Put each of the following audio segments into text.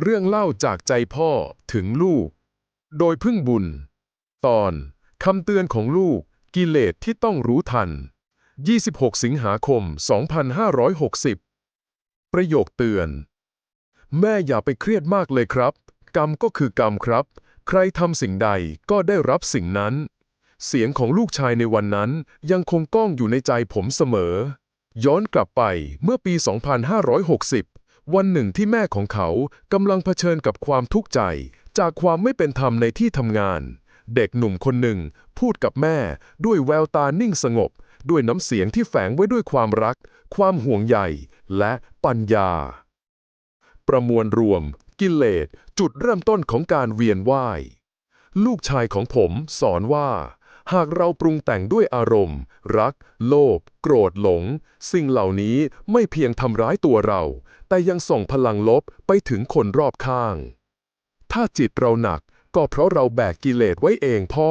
เรื่องเล่าจากใจพ่อถึงลูก โดยพึ่งบุญ ตอนคำเตือนของลูกกิเลสที่ต้องรู้ทัน 26 สิงหาคม 2560 ประโยคเตือน แม่อย่าไปเครียดมากเลยครับ กรรมก็คือกรรมครับ ใครทำสิ่งใดก็ได้รับสิ่งนั้น เสียงของลูกชายในวันนั้นยังคงก้องอยู่ในใจผมเสมอ ย้อนกลับไปเมื่อปี 2560 วันหนึ่งที่แม่ของเขากำลังเผชิญกับความทุกข์ใจ จากความไม่เป็นธรรมในที่ทำงาน เด็กหนุ่มคนหนึ่งพูดกับแม่ด้วยแววตานิ่งสงบ ด้วยน้ำเสียงที่แฝงไว้ด้วยความรัก ความห่วงใยและปัญญา ประมวลรวม กิเลสจุดเริ่มต้นของการเวียนว่าย ลูกชายของผมสอนว่า หากเราปรุงแต่งด้วยอารมณ์ รัก โลภโกรธหลง สิ่งเหล่านี้ไม่เพียงทำร้ายตัวเรา แต่ยังส่งพลังลบไปถึงคนรอบข้าง ถ้าจิตเราหนักก็เพราะเราแบกกิเลสไว้เองพ่อ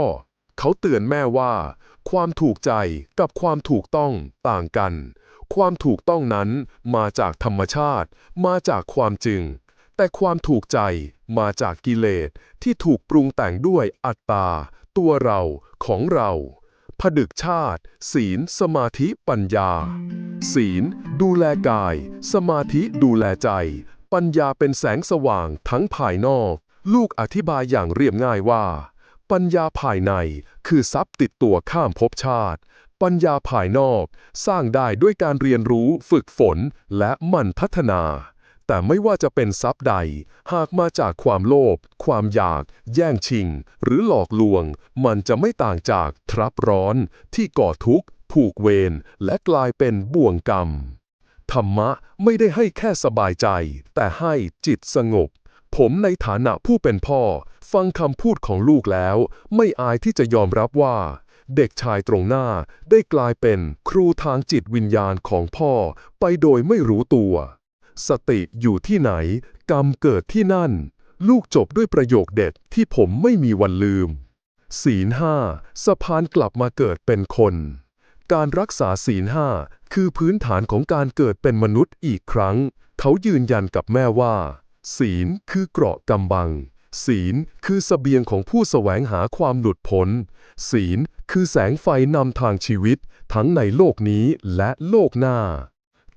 เขาเตือนแม่ว่า ความถูกใจกับความถูกต้องต่างกัน ความถูกต้องนั้นมาจากธรรมชาติ มาจากความจริง แต่ความถูกใจมาจากกิเลสที่ถูกปรุงแต่งด้วยอัตตา ตัวเรา ของเราผดึกชาติ ศีล สมาธิปัญญา ศีล ดูแลกาย สมาธิดูแลใจ ปัญญาเป็นแสงสว่างทั้งภายนอก ลูกอธิบายอย่างเรียบง่ายว่า ปัญญาภายในคือทรัพย์ติดตัวข้ามภพชาติ ปัญญาภายนอก สร้างได้ด้วยการเรียนรู้ฝึกฝนและมันพัฒนา แต่ไม่ว่าจะเป็นทรัพย์ใด หากมาจากความโลภ ความอยาก แย่งชิง หรือหลอกลวง มันจะไม่ต่างจากทรัพย์ร้อนที่ก่อทุกข์ ผูกเวร และกลายเป็นบ่วงกรรม ธรรมะไม่ได้ให้แค่สบายใจ แต่ให้จิตสงบ ผมในฐานะผู้เป็นพ่อ ฟังคำพูดของลูกแล้ว ไม่อายที่จะยอมรับว่าเด็กชายตรงหน้าได้กลายเป็นครูทางจิตวิญญาณของพ่อไปโดยไม่รู้ตัว สติอยู่ที่ไหน กรรมเกิดที่นั่น ลูกจบด้วยประโยคเด็ดที่ผมไม่มีวันลืม ศีลห้าสะพานกลับมาเกิดเป็นคน การรักษาศีลห้าคือพื้นฐานของการเกิดเป็นมนุษย์อีกครั้ง เขายืนยันกับแม่ว่า ศีลคือเกราะกำบัง ศีลคือเสบียงของผู้แสวงหาความหลุดพ้น ศีลคือแสงไฟนำทางชีวิต ทั้งในโลกนี้และโลกหน้า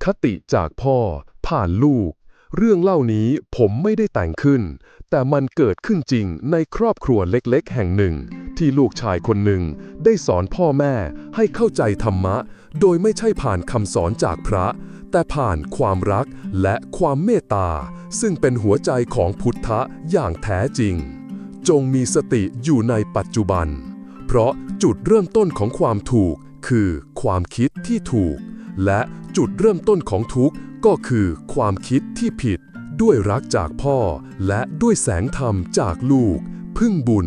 คติจากพ่อ ผ่านลูก เรื่องเล่านี้ผมไม่ได้แต่งขึ้น แต่มันเกิดขึ้นจริงในครอบครัวเล็กๆ แห่งหนึ่ง ที่ลูกชายคนหนึ่งได้สอนพ่อแม่ให้เข้าใจธรรมะ โดยไม่ใช่ผ่านคำสอนจากพระ แต่ผ่านความรักและความเมตตา ซึ่งเป็นหัวใจของพุทธะอย่างแท้จริง จงมีสติอยู่ในปัจจุบัน เพราะจุดเริ่มต้นของความถูกคือความคิดที่ถูก และจุดเริ่มต้นของทุกข์ ก็คือความคิดที่ผิดด้วยรักจากพ่อและด้วยแสงธรรมจากลูก พึ่งบุญ